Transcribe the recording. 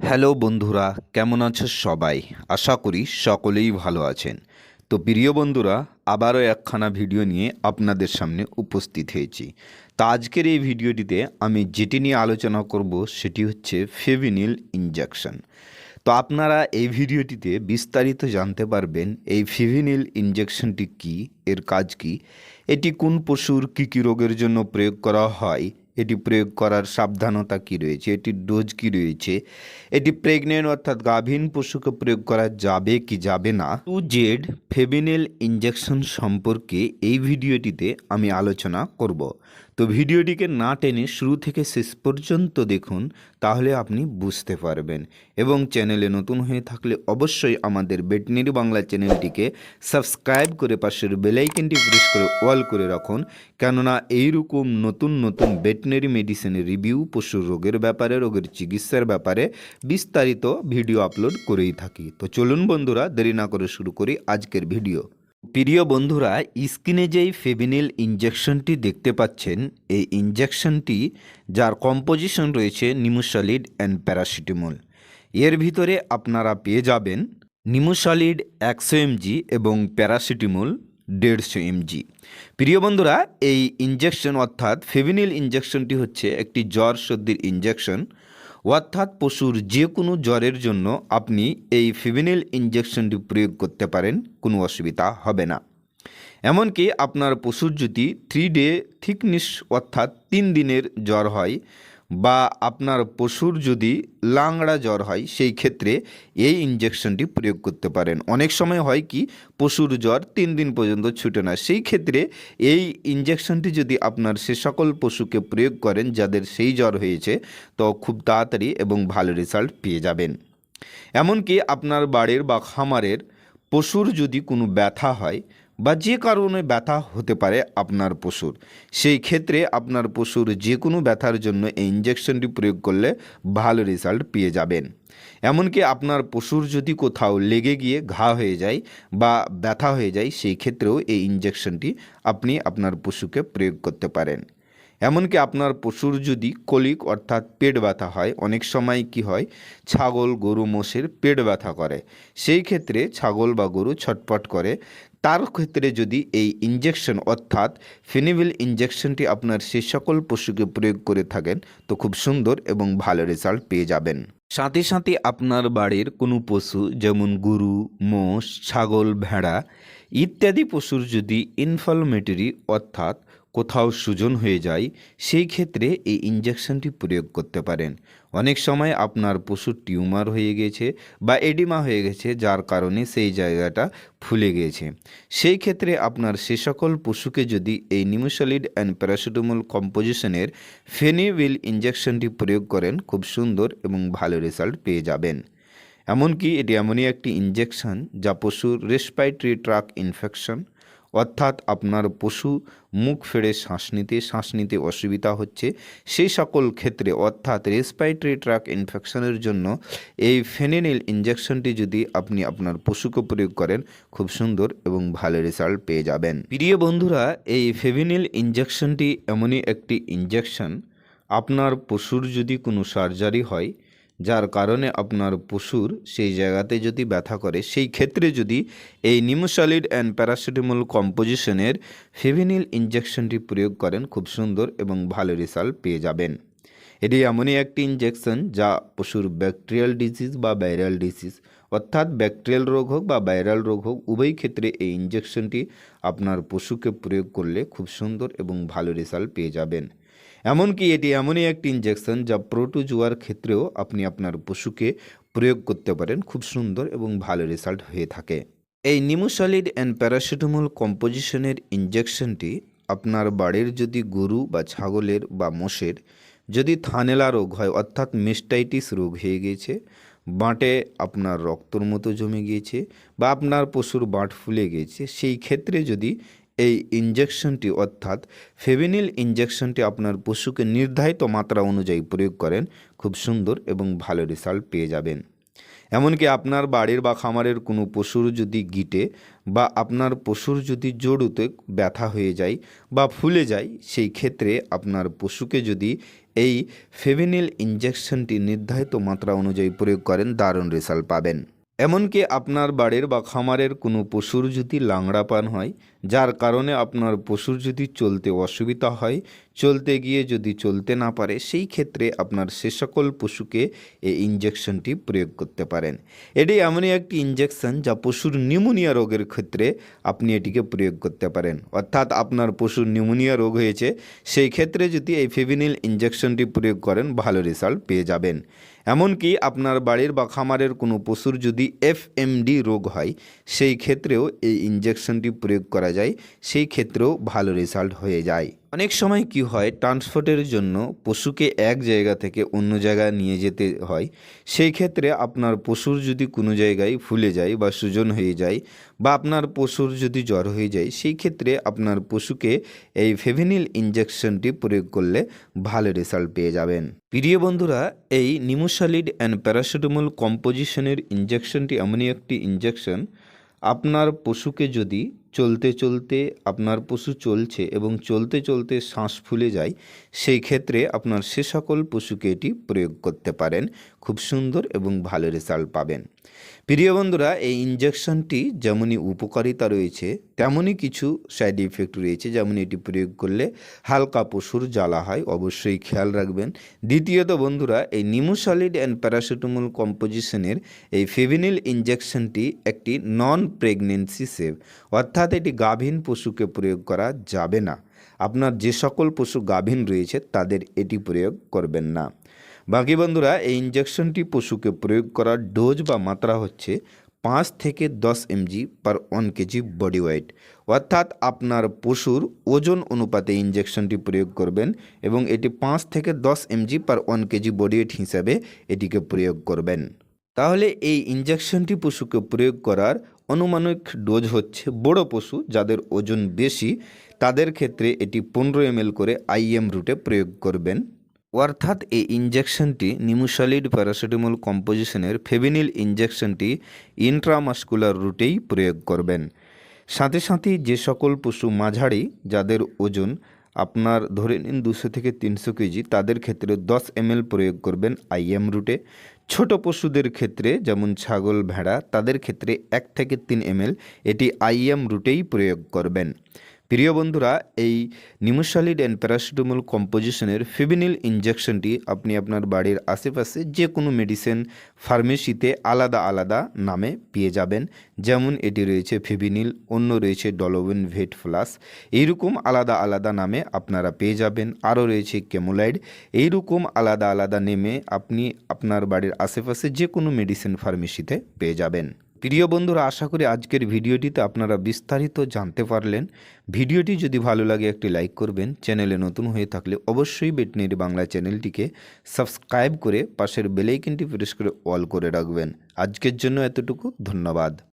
Hello বন্ধুরা, কেমন আছো সবাই? আশা করি সকলেই ভালো আছেন। তো প্রিয় বন্ধুরা, আবারও একখানা ভিডিও নিয়ে আপনাদের সামনে উপস্থিত হয়েছি। তা আজকের এই ভিডিওটিতে আমি যেটি নিয়ে আলোচনা করব, সেটি হচ্ছে ফেভিনিল ইঞ্জেকশন তো আপনারা এই ভিডিওটিতে বিস্তারিত জানতে পারবেন, এই ফিভিনিল ইঞ্জেকশনটি কি, এর কাজ কি, এটি কোন পশুর কী কী রোগের জন্য প্রয়োগ করা হয় এটি প্রয়োগ করার সাবধানতা কি রয়েছে? এটির ডোজ কি রয়েছে? এটি প্রেগনেন্ট অর্থাৎ গাভীন পশুকে প্রয়োগ করা যাবে কি যাবে না? টু জেড ফেবিনেল ইঞ্জেকশন সম্পর্কে এই ভিডিওটিতে আমি আলোচনা করব। তো ভিডিওটিকে না টেনে শুরু থেকে শেষ পর্যন্ত দেখুন, তাহলে আপনি বুঝতে পারবেন। এবং চ্যানেলে নতুন হয়ে থাকলে অবশ্যই আমাদের বেটনেরি বাংলা চ্যানেলটিকে সাবস্ক্রাইব করে পাশের বেলাইকেনটি প্রেস করে অল করে রাখুন। কেননা এইরকম নতুন নতুন ভেটেনারি মেডিসিনের রিভিউ পশুর রোগের ব্যাপারে, রোগের চিকিৎসার ব্যাপারে বিস্তারিত ভিডিও আপলোড করেই থাকি। তো চলুন বন্ধুরা, দেরি না করে শুরু করি আজকের ভিডিও। প্রিয় বন্ধুরা, স্কিনে যেই ফেভিনিল ইঞ্জেকশনটি দেখতে পাচ্ছেন, এই ইঞ্জেকশনটি যার কম্পোজিশন রয়েছে নিমোসালিড অ্যান্ড প্যারাসিটামল। এর ভিতরে আপনারা পেয়ে যাবেন নিমোসালিড একশো এমজি এবং প্যারাসিটামল দেড়শো এমজি। প্রিয় বন্ধুরা, এই ইঞ্জেকশন অর্থাৎ ফেভিনিল ইঞ্জেকশনটি হচ্ছে একটি জ্বর সর্দির ইঞ্জেকশন অর্থাৎ পশুর যে কোনো জ্বরের জন্য আপনি এই ফিভিনিল ইঞ্জেকশনটি প্রয়োগ করতে পারেন, কোনো অসুবিধা হবে না। এমনকি আপনার পশুর যদি থ্রি ডে থিকনেস অর্থাৎ তিন দিনের জ্বর হয় বা আপনার পশুর যদি লাংড়া জ্বর হয়, সেই ক্ষেত্রে এই ইঞ্জেকশনটি প্রয়োগ করতে পারেন। অনেক সময় হয় কি, পশুর জ্বর তিন দিন পর্যন্ত ছুটে না। সেই ক্ষেত্রে এই ইঞ্জেকশনটি যদি আপনার সে সকল পশুকে প্রয়োগ করেন, যাদের সেই জ্বর হয়েছে, তো খুব তাড়াতাড়ি এবং ভালো রেজাল্ট পেয়ে যাবেন। এমনকি আপনার বাড়ির বা খামারের পশুর যদি কোনো ব্যথা হয় বা যে কারণে ব্যথা হতে পারে আপনার পশুর, সেই ক্ষেত্রে আপনার পশুর যে কোনো ব্যথার জন্য এই ইঞ্জেকশনটি প্রয়োগ করলে ভালো রেজাল্ট পেয়ে যাবেন। এমনকি আপনার পশুর যদি কোথাও লেগে গিয়ে ঘা হয়ে যায় বা ব্যথা হয়ে যায়, সেই ক্ষেত্রেও এই ইঞ্জেকশনটি আপনি আপনার পশুকে প্রয়োগ করতে পারেন। এমনকি আপনার পশুর যদি কলিক অর্থাৎ পেট ব্যথা হয়, অনেক সময় কি হয়, ছাগল, গরু, মোষের পেট ব্যথা করে। সেই ক্ষেত্রে ছাগল বা গরু ছটপট করে তার ক্ষেত্রে যদি এই ইঞ্জেকশন অর্থাৎ ফেনিভিল ইঞ্জেকশনটি আপনার সে সকল পশুকে প্রয়োগ করে থাকেন, তো খুব সুন্দর এবং ভালো রেজাল্ট পেয়ে যাবেন। সাথে সাথে আপনার বাড়ির কোনো পশু, যেমন গরু, মোষ, ছাগল, ভেড়া ইত্যাদি পশুর যদি ইনফলমেটরি অর্থাৎ কোথাও সুজন হয়ে যায়, সেই ক্ষেত্রে এই ইঞ্জেকশনটি প্রয়োগ করতে পারেন। অনেক সময় আপনার পশুর টিউমার হয়ে গেছে বা এডিমা হয়ে গেছে, যার কারণে সেই জায়গাটা ফুলে গিয়েছে সেই ক্ষেত্রে আপনার সে সকল পশুকে যদি এই নিমোসলিড অ্যান্ড প্যারাসিটামল কম্পোজিশনের ফেনিভিল ইঞ্জেকশনটি প্রয়োগ করেন, খুব সুন্দর এবং ভালো রেজাল্ট পেয়ে যাবেন। এমনকি এটি এমনই একটি ইঞ্জেকশন যা পশুর রেসপাইটরি ট্রাক ইনফেকশন অর্থাৎ আপনার পশু মুখ ফেড়ে শ্বাস নিতে শ্বাস নিতে অসুবিধা হচ্ছে। সেই সকল ক্ষেত্রে অর্থাৎ রেসপাইটরি ট্রাক ইনফেকশনের জন্য এই ফেনিনিল ইঞ্জেকশনটি যদি আপনি আপনার পশুকে প্রয়োগ করেন, খুব সুন্দর এবং ভালো রেজাল্ট পেয়ে যাবেন। প্রিয় বন্ধুরা, এই ফেভিনিল ইঞ্জেকশনটি এমনই একটি ইঞ্জেকশন আপনার পশুর যদি কোনো সার্জারি হয় যার কারণে আপনার পশুর সেই জায়গাতে যদি ব্যথা করে, সেই ক্ষেত্রে যদি এই নিমোসলিড অ্যান্ড প্যারাসিটামল কম্পোজিশনের ফেভিনিল ইঞ্জেকশনটি প্রয়োগ করেন, খুব সুন্দর এবং ভালো রেজাল্ট পেয়ে যাবেন। এটি এমনই একটি ইঞ্জেকশন যা পশুর ব্যাকটেরিয়াল ডিজিজ বা ভাইরাল ডিজিজ অর্থাৎ ব্যাকটেরিয়াল রোগ হোক বা ভাইরাল রোগ হোক, উভয় ক্ষেত্রে এই ইঞ্জেকশনটি আপনার পশুকে প্রয়োগ করলে খুব সুন্দর এবং ভালো রেজাল্ট পেয়ে যাবেন। এমনকি এটি এমনই একটি ইঞ্জেকশন যা প্রোটোজুয়ার ক্ষেত্রেও আপনি আপনার পশুকে প্রয়োগ করতে পারেন, খুব সুন্দর এবং ভালো রেজাল্ট হয়ে থাকে। এই নিমোসলিড অ্যান্ড প্যারাসিটামল কম্পোজিশনের ইঞ্জেকশনটি আপনার বাড়ির যদি গরু বা ছাগলের বা মোষের যদি থানেলা রোগ হয়, অর্থাৎ মেস্টাইটিস রোগ হয়ে গিয়েছে বাঁটে আপনার রক্তর মতো জমে গিয়েছে বা আপনার পশুর বাঁট ফুলে গিয়েছে, সেই ক্ষেত্রে যদি এই ইঞ্জেকশনটি অর্থাৎ ফেভিনিল ইঞ্জেকশনটি আপনার পশুকে নির্ধারিত মাত্রা অনুযায়ী প্রয়োগ করেন, খুব সুন্দর এবং ভালো রেজাল্ট পেয়ে যাবেন। এমনকি আপনার বাড়ির বা খামারের কোনো পশুর যদি গিটে বা আপনার পশুর যদি জড়ুতে ব্যথা হয়ে যায় বা ফুলে যায়, সেই ক্ষেত্রে আপনার পশুকে যদি এই ফেভিনিল ইঞ্জেকশনটি নির্ধারিত মাত্রা অনুযায়ী প্রয়োগ করেন, দারুণ রেজাল্ট পাবেন। এমনকি আপনার বাড়ির বা খামারের কোনো পশুর যদি লাংড়া পান হয় যার কারণে আপনার পশুর যদি চলতে অসুবিধা হয়, চলতে গিয়ে যদি চলতে না পারে, সেই ক্ষেত্রে আপনার সে সকল পশুকে এই ইঞ্জেকশনটি প্রয়োগ করতে পারেন। এটি এমনই একটি ইঞ্জেকশন যা পশুর নিউমোনিয়া রোগের ক্ষেত্রে আপনি এটিকে প্রয়োগ করতে পারেন। অর্থাৎ আপনার পশুর নিউমোনিয়া রোগ হয়েছে, সেই ক্ষেত্রে যদি এই ফেভিনিল ইঞ্জেকশনটি প্রয়োগ করেন, ভালো রেজাল্ট পেয়ে যাবেন। এমনকি আপনার বাড়ির বা খামারের কোনো পশুর যদি এফএমডি রোগ হয়, সেই ক্ষেত্রেও এই ইঞ্জেকশনটি প্রয়োগ করা যায়, সেই ক্ষেত্রেও ভালো রেজাল্ট হয়ে যায়। অনেক সময় কি হয় ট্রান্সপোর্টের জন্য পশুকে এক জায়গা থেকে অন্য জায়গায় নিয়ে যেতে হয়। সেই ক্ষেত্রে আপনার পশুর যদি কোনো জায়গায় ফুলে যায় বা সুজন হয়ে যায় বা আপনার পশুর যদি জ্বর হয়ে যায়, সেই ক্ষেত্রে আপনার পশুকে এই ফেভিনিল ইঞ্জেকশনটি প্রয়োগ করলে ভালো রেজাল্ট পেয়ে যাবেন। প্রিয় বন্ধুরা, এই নিমোসালিড অ্যান্ড প্যারাসিটামল কম্পোজিশনের ইঞ্জেকশনটি এমনই একটি ইঞ্জেকশন আপনার পশুকে যদি চলতে চলতে আপনার পশু চলছে এবং চলতে চলতে শ্বাস ফুলে যায়, সেই ক্ষেত্রে আপনার সে সকল পশুকে এটি প্রয়োগ করতে পারেন। খুব সুন্দর এবং ভালো রেজাল্ট পাবেন। প্রিয় বন্ধুরা, এই ইঞ্জেকশনটি যেমনই উপকারিতা রয়েছে, তেমনই কিছু সাইড ইফেক্ট রয়েছে যেমন এটি প্রয়োগ করলে হালকা পশুর জ্বালা হয়, অবশ্যই খেয়াল রাখবেন। দ্বিতীয়ত বন্ধুরা, এই নিমোসালিড অ্যান্ড প্যারাসিটামল কম্পোজিশনের এই ফেভিনিল ইঞ্জেকশনটি একটি নন প্রেগনেন্সি সেভ অর্থাৎ এটি গাভীন পশুকে প্রয়োগ করা যাবে না। আপনার যে সকল পশু গাভীন রয়েছে, তাদের এটি প্রয়োগ করবেন না। বাকি বন্ধুরা, এই ইঞ্জেকশনটি পশুকে প্রয়োগ করার ডোজ বা মাত্রা হচ্ছে পাঁচ থেকে দশ mg per one kg body weight অর্থাৎ আপনার পশুর ওজন অনুপাতে ইঞ্জেকশনটি প্রয়োগ করবেন এবং এটি পাঁচ থেকে দশ mg per one kg body weight হিসাবে এটিকে প্রয়োগ করবেন। তাহলে এই ইঞ্জেকশনটি পশুকে প্রয়োগ করার অনুমানিক ডোজ হচ্ছে বড় পশু যাদের ওজন বেশি, তাদের ক্ষেত্রে এটি পনেরো এম করে আইএম রুটে প্রয়োগ করবেন। অর্থাৎ এই ইঞ্জেকশনটি নিমুসালিড প্যারাসিটামল কম্পোজিশনের ফেভিনিল ইঞ্জেকশনটি ইন্ট্রামাস্কুলার রুটেই প্রয়োগ করবেন। সাথে সাথে যে সকল পশু মাঝারি যাদের ওজন আপনার ধরে নিন দুশো থেকে তিনশো কেজি, তাদের ক্ষেত্রে দশ এম প্রয়োগ করবেন আইএম রুটে। ছোট পশুদের ক্ষেত্রে, যেমন ছাগল, ভেড়া, তাদের ক্ষেত্রে এক থেকে তিন এম এটি আইএম রুটেই প্রয়োগ করবেন। প্রিয় বন্ধুরা, এই নিমোসালিড অ্যান্ড প্যারাসিটামল কম্পোজিশনের ফিবিনিল ইঞ্জেকশনটি আপনি আপনার বাড়ির আশেপাশে যে কোনো মেডিসিন ফার্মেসিতে আলাদা আলাদা নামে পেয়ে যাবেন। যেমন এটি রয়েছে ফিবিনিল অন্য রয়েছে ডলোবিন ভেট প্লাস এইরকম আলাদা আলাদা নামে আপনারা পেয়ে যাবেন। আরও রয়েছে কেমোলাইড। এইরকম আলাদা আলাদা নেমে আপনি আপনার বাড়ির আশেপাশে যে কোনো মেডিসিন ফার্মেসিতে পেয়ে যাবেন। প্রিয় বন্ধুরা, আশা করি আজকের ভিডিওটিতে আপনারা বিস্তারিত জানতে পারলেন। ভিডিওটি যদি ভালো লাগে, একটি লাইক করবেন। চ্যানেলে নতুন হয়ে থাকলে অবশ্যই বেটনির বাংলা চ্যানেলটিকে সাবস্ক্রাইব করে পাশের বেলাইকনটি প্রেস করে অল করে রাখবেন। আজকের জন্য এতটুকু, ধন্যবাদ।